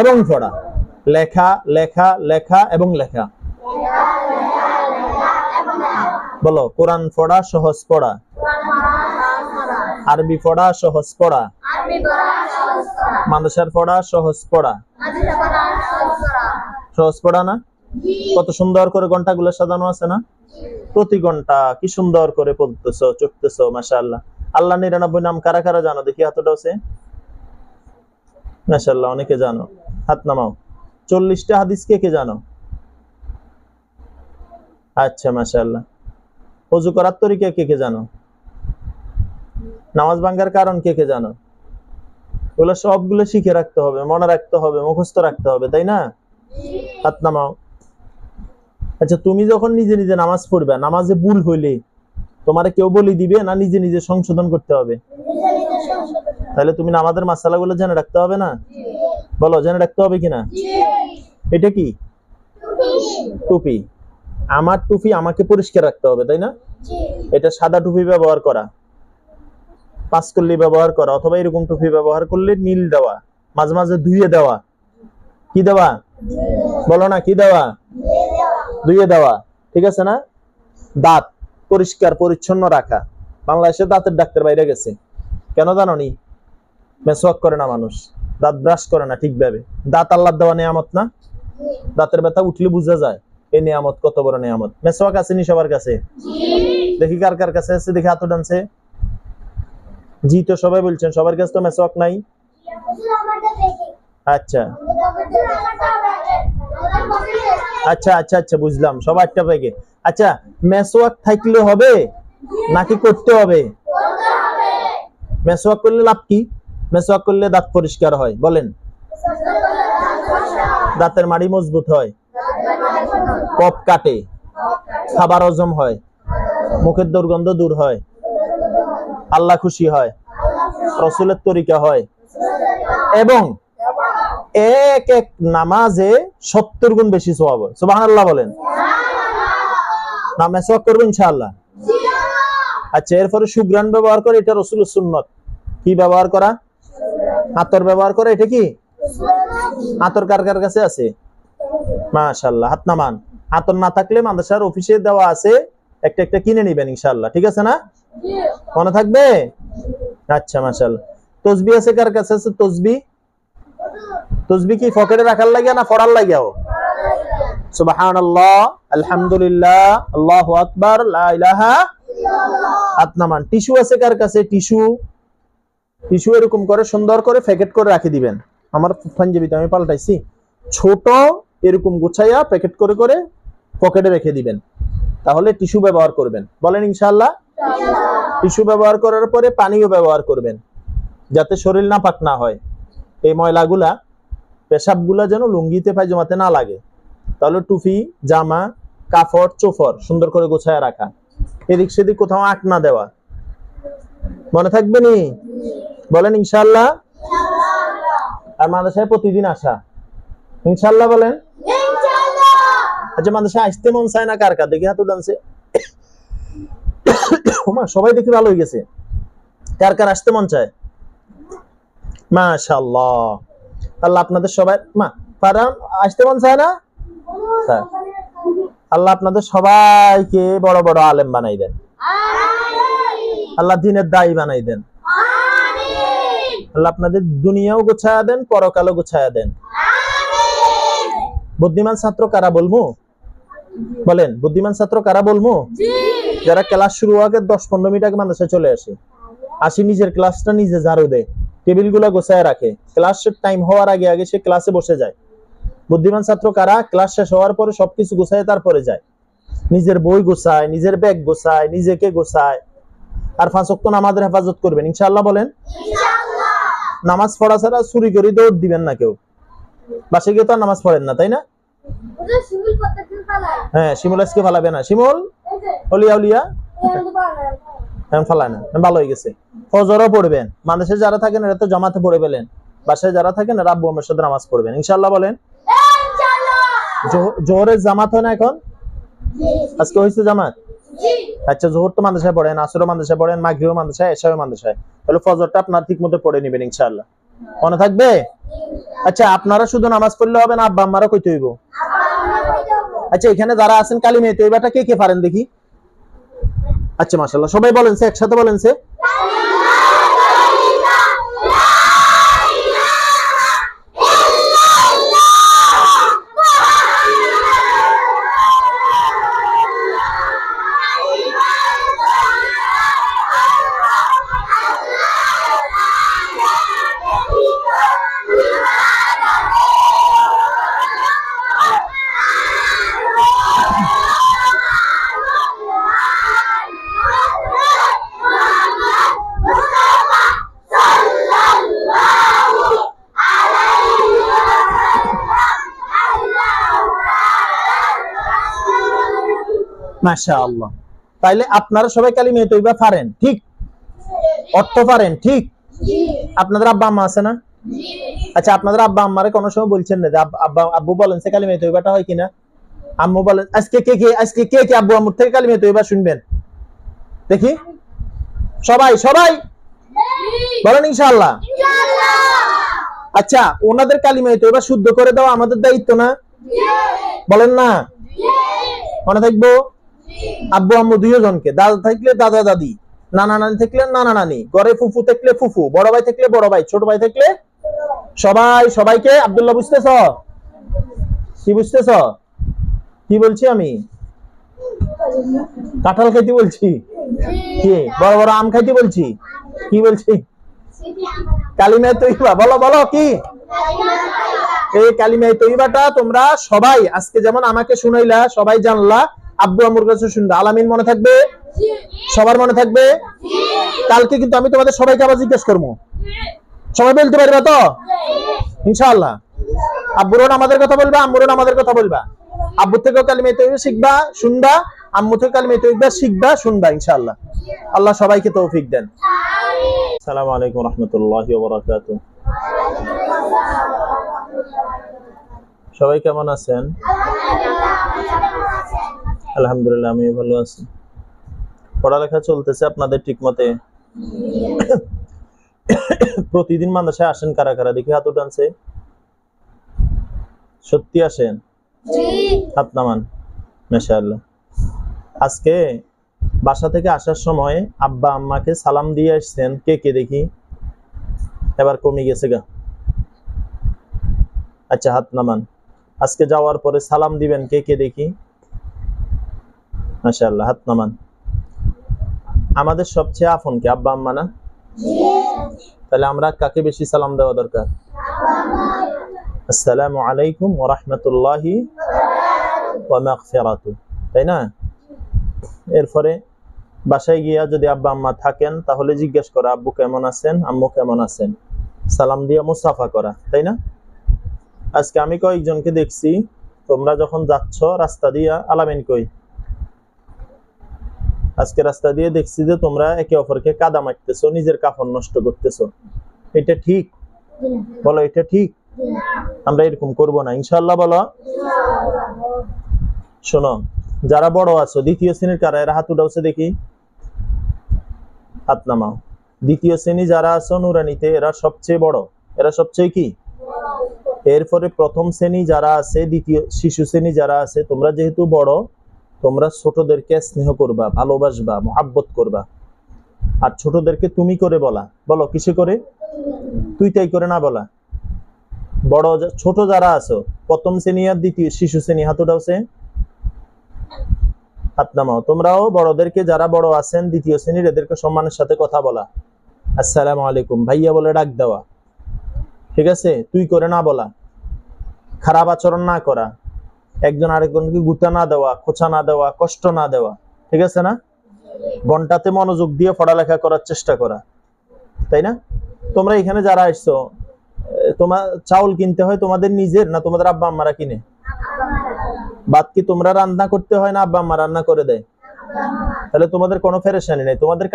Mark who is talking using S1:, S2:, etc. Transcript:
S1: এবং পড়া লেখা লেখা লেখা এবং লেখা। বলো, কোরআন পড়া, সহজ পড়া। আরবি পড়া, সহজ পড়া। মাদ্রাসার পড়া, সহজ পড়া। সহজ পড়া না? কত সুন্দর করে ঘন্টাগুলো সাজানো আছে না? প্রতি ঘণ্টা কি সুন্দর করে পড়তেছো চুকতেছো মাশাআল্লাহ। আল্লাহ আল্লাহ নিরানব্বই নাম কারা কারা জানো? দেখি হাতটা আছে মাশাআল্লাহ, অনেকে জানো। হাত নামাও। চল্লিশটা হাদিস কে কে জানো? আচ্ছা মাশাআল্লাহ। অজু করার তরিকা কে কে জানো? নামাজ ভাঙ্গার কারণ কে কে জানো? ওগুলো সবগুলো শিখে রাখতে হবে, মনে রাখতে হবে, মুখস্থ রাখতে হবে, তাই না? হাত নামাও। আচ্ছা তুমি যখন নিজে নিজে নামাজ পড়বে, নামাজে ভুল হইলে তোমারে কেউ বলি দিবে না নিজে নিজে সংশোধন করতে হবে? তাহলে তুমি নামাজের মাসালাগুলো জেনে রাখতে হবে না? বলো, জেনে রাখতে হবে কিনা? এটা কি? টুপি। আমার টুপি আমাকে পরিষ্কার রাখতে হবে, তাই না? এটা সাদা টুপি ব্যবহার করা। পাঁচকল্লি ব্যবহার করা, অথবা এরকম টুপি ব্যবহার করলে নীল দেওয়া, মাঝে মাঝে ধুয়ে দেওয়া। কি দেওয়া? বলো না, কি দেওয়া? ধুয়ে দেওয়া, ঠিক আছে না? দাঁত পরিষ্কার, পরিচ্ছন্ন রাখা। বাংলাদেশে দাঁতের ডাক্তার বাইরে গেছে। কেন জানো নি মেসওয়াক করে না মানুষ। দাঁত ব্রাশ করে না ঠিকভাবে। দাঁত আল্লাহ দেওয়া নিয়ামত না? দাঁতের ব্যথা উঠলে বোঝা যায় এই নিয়ামত কত বড় নিয়ামত। মেসওয়াক আছে নি সবার কাছে? দেখি কার কার কাছে আছে দেখি হাত ডানছে জি তো সবাই বলছেন সবার কাছে তো মেসওয়াক নাই? আচ্ছা। আচ্ছা আচ্ছা আচ্ছা বুঝলাম। সবারটা পেগে আচ্ছা মেসওয়াক থাকলে হবে নাকি করতে হবে। মেসওয়াক করলে লাভ কি? মেসওয়াক করলে দাঁত পরিষ্কার হয়, বলেন। দাঁতের মাড়ি মজবুত হয়। কপ কাটে। খাবার হজম হয়। মুখের দুর্গন্ধ দূর হয়। আল্লাহ খুশি হয়। রসুলের তরিকা হয়। এবং এক এক নামাজে সত্তর গুণ বেশি সোয়াব আল্লাহ বলেন। না মেসওয়াক করব ইনশাআল্লাহ। আচ্ছা এরপরে সুগ্রান ব্যবহার করে, এটা রসুল সুন্নত। কি ব্যবহার করা? আতর ব্যবহার করে, এটা কি? আতর কার কার কাছে আছে? মাশাল্লাহ হাত নামান। আতর না থাকলে মাদ্রাসার অফিসে দেওয়া আছে, একটা একটা কিনে নিবেন ইনশাআল্লাহ, ঠিক আছে না? মনে থাকবে? আচ্ছা মাশাল্লাহ তসবি আছে কার কাছে আছে? তসবি? তসবি কি পকেটে রাখার লাগে না পড়ার লাগেও সুবহানাল্লাহ, আলহামদুলিল্লাহ, আল্লাহু আকবার, লা ইলাহা হাত নামান। টিস্যু আছে কার কাছে? টিস্যু। টিস্যু এরকম করে সুন্দর করে প্যাকেট করে রাখি দিবেন। আমার পাঞ্জাবিতে আমি পাল্টাইছি। ছোট এরকম গুছাইয়া প্যাকেট করে করে পকেটে রেখে দিবেন। তাহলে টিস্যু ব্যবহার করবেন। বলেন ইনশাআল্লাহ? টিস্যু ব্যবহার করার পরে পানিও ব্যবহার করবেন। যাতে শরীর না পাক না হয়। এই ময়লাগুলা, পেশাবগুলা যেন লুঙ্গিতে পায়জামাতে না লাগে। তাহলে টুপি, জামা কাপড় চোফর সুন্দর করে গোছায় রাখা। এদিক সেদিক কোথাও আঁক না দেওয়া। মনে থাকবে নি? বলেন ইনশাল্লাহ আর মাদ্রাসায় প্রতিদিন আসা। ইনশাল্লাহ বলেন। আচ্ছা মাদ্রাসায় আসতে মন চায় না কার কার? দেখি হাত ওমা সবাই দেখি ভালো হয়ে গেছে। কার কার আসতে মন চায়? মাশাআল্লাহ। আল্লাহ আপনাদের সবাই মা পারান আসতে মন চায় না? আল্লাহ আপনাদের সবাইকে বড় বড় আলেম বানাই দেন। আল্লাহ দিনের দায়ী বানাই দেন। আল্লাহ আপনাদের দুনিয়াও গোছায়া দেন পরকালও গোছায়া দেন। বুদ্ধিমান ছাত্র কারা বলব বলেন বুদ্ধিমান ছাত্র কারা বলব যারা ক্লাস শুরু আগে দশ পনেরো মিনিট আগে মাদ্রাসায় চলে আসে। আসি নিজের ক্লাসটা নিজে ঝাড়ু দেয় টেবিলগুলা গোছায় রাখে। ক্লাসের টাইম হওয়ার আগে আগে সে ক্লাসে বসে যায়। বুদ্ধিমান ছাত্র কারা? ক্লাস শেষ হওয়ার পরে সবকিছু গোছায় তারপরে যায়। নিজের বই গোছায় নিজের ব্যাগ গোছায় নিজেকে গোছায়। আর পাঁচ ওয়াক্ত নামাজের হেফাজত করবেন। ইনশাআল্লাহ বলেন নামাজ পড়া ছাড়া চুরি করে দৌড় দিবেন না কেউ। বাসে গিয়ে তো আর নামাজ পড়েন না তাই না? হ্যাঁ শিমুল আজকে ফালাবে না। শিমুল অলিয়া উলিয়া এখন ফালায় না। ভালো হয়ে গেছে। ফজরও পড়বেন। মানুষে যারা থাকেন এরা তো জামাতে পড়ে পেলেন বাসায় যারা থাকেন এরা আব্বু আমার সাথে নামাজ পড়বেন। ইনশাল্লাহ বলেন জোহ- জোহরের জামাত হয় না এখন? আজকে হয়েছে জামাত? আচ্ছা জোহর তো মাদ্রাসায় পড়েন, আসরও মাদ্রাসায় পড়েন মাগরিও মাদ্রাসায় এশাও মাদ্রাসায়। তাহলে ফজরটা আপনার ঠিক মতো পড়ে নেবেন ইনশাআল্লাহ। মনে থাকবে? আচ্ছা আপনারা শুধু নামাজ পড়লে হবে না আব্বা আম্মারা কইতে হইব? আচ্ছা এখানে যারা আছেন কালিমে তৈবাটা কে কে পারেন দেখি? আচ্ছা মাশাল্লাহ সবাই বলেন সে, একসাথে বলেন সে। মাশাআল্লাহ। তাইলে আপনারা সবাই কালিমে তৈবা পারেন, ঠিক? অর্থ পারেন, ঠিক? আপনাদের আব্বা আম্মা আছে না? আচ্ছা আপনাদের আব্বা আম্মারে কোনো সময় বলছেন না আব্বা, আব্বু বলেন সে কালিমে তৈবাটা হয় কিনা? আম্মু বলেন, আজকে কে কে, আজকে কে কে আব্বু আম্মুর থেকে কালিমে তৈবা শুনবেন? দেখি। সবাই সবাই? বলেন ইনশাআল্লাহ। আচ্ছা ওনাদের কালিমে তৈবা শুদ্ধ করে দেওয়া আমাদের দায়িত্ব না? বলেন না? মনে থাকব? আব্বু আম্মু দুইজনকে, দাদা থাকলে দাদা দাদি, নানা নানি থাকলে নানা নানি, ঘরে ফুফু থাকলে ফুফু, বড় ভাই থাকলে বড় ভাই, ছোট ভাই থাকলে সবাই, সবাইকে, আব্দুল্লাহ, বুঝতেছ? কি বুঝতেছ? কি বলছি আমি? কাঁঠাল খাইতে বলছি? কি? বড় বড় আম খাইতে বলছি? কি বলছি? কালিমায় তৈবা, বলো বলো, কি? এই কালিমায় তৈবাটা তোমরা সবাই, আজকে যেমন আমাকে শুনাইলা, সবাই জানলা আব্বু আমুর কাছে শুনবে। আলামিন মনে থাকবে? সবার মনে থাকবে? কালকে কিন্তু আমি তোমাদের সবাইকে আবার জিজ্ঞেস করব। সবাই বলতে পারবে তো? ইনশাআল্লাহ। আব্বুরন আমাদের কথা বলবা, আম্মুরন আমাদের কথা বলবা। আব্বু থেকেও কালিমে তৈবা শিখবা, শুনবা, আম্মু থেকে কালিমে তৈবা শিখবা, শুনবা, ইনশাআল্লাহ। আল্লাহ সবাইকে তৌফিক দেন। আসসালামু আলাইকুম রহমতুল্লাহি সবাই কেমন আছেন? আলহামদুলিল্লাহ আমি ভালো আছি। পড়ালেখা চলতেছে আপনাদের ঠিক মতে প্রতিদিন মাদ্রাসায় আসেন কারা কারা? দেখি হাত উঠানছে। সত্যি আসেন? হাত নামান। মাশাআল্লাহ। আজকে বাসা থেকে আসার সময় আব্বা আম্মাকে সালাম দিয়ে আসছেন। কে কে দেখি? এবার কমে গেছে গা। আচ্ছা হাত নামান। আজকে যাওয়ার পরে সালাম দিবেন কে কে দেখি? মাশাআল্লাহ, হাত নামান। আমাদের সবচেয়ে আপন কে? আব্বা, আম্মা না? তাহলে আমরা কাকে বেশি সালাম দেওয়া দরকার? আসসালামু আলাইকুম ওয়া রাহমাতুল্লাহি তাই না? এরপরে বাসায় গিয়া যদি আব্বা, আম্মা থাকেন, তাহলে জিজ্ঞেস করা, আব্বু কেমন আছেন? আম্মু কেমন আছেন? সালাম দিয়া মুসাফা করা, তাই না? আজকে আমি কয়েকজনকে দেখছি, তোমরা যখন যাচ্ছ, রাস্তা দিয়া আলামিন কই? আজকে রাস্তা দিয়ে দেখছি যে তোমরা একে অপরকে কাদা মারতেছো, নিজের কাপড় নষ্ট করতেছো। এটা ঠিক? বলো, এটা ঠিক? আমরা এরকম করব না। ইনশাল্লাহ বলো। শোনো, যারা বড় আছো, দ্বিতীয় শ্রেণির কারা? এরা হাত উঠাওছে দেখি। হাত নামাও। দ্বিতীয় শ্রেণি যারা আছো, নুরানিতে, এরা সবচেয়ে বড়। এরা সবচেয়ে কি? এরপরে প্রথম শ্রেণি যারা আছে, দ্বিতীয় শিশু শ্রেণি যারা আছে, তোমরা যেহেতু বড় তোমরা ছোটদেরকে স্নেহ করবা, ভালোবাসবা, মহাব্বত করবা। আর ছোটদেরকে তুমি করে বলা। বলো, কিসে করে? তুই তাই করে না বলা। বড় ছোট যারা আছো, প্রথম শ্রেণি আর দ্বিতীয়, শিশু শ্রেণি, হাত উঠাওছে হাত নামাও। তোমরাও বড়দেরকে যারা বড় আছেন, দ্বিতীয় শ্রেণির, এদেরকে সম্মানের সাথে কথা বলা। আসসালামু আলাইকুম। ভাইয়া বলে ডাক দেওয়া। ঠিক আছে? তুই করে না বলা। খারাপ আচরণ না করা। একজন আরেকজনকে গুতা না দেওয়া, খোঁচা না দেওয়া, কষ্ট না দেওয়া, ঠিক আছে না? ঘন্টাতে মনোযোগ দিয়ে পড়ালেখা করার চেষ্টা করা, তাই না? তোমরা এখানে যারা আসছো তোমার চাউল কিনতে হয় তোমাদের নিজের না তোমাদের আব্বা আম্মারা কিনে? বাদ কি তোমরা রান্না করতে হয় না আব্বা আম্মা রান্না করে দেয়? তাহলে তোমাদের কোনো ফেরেশানি নেই, তোমাদের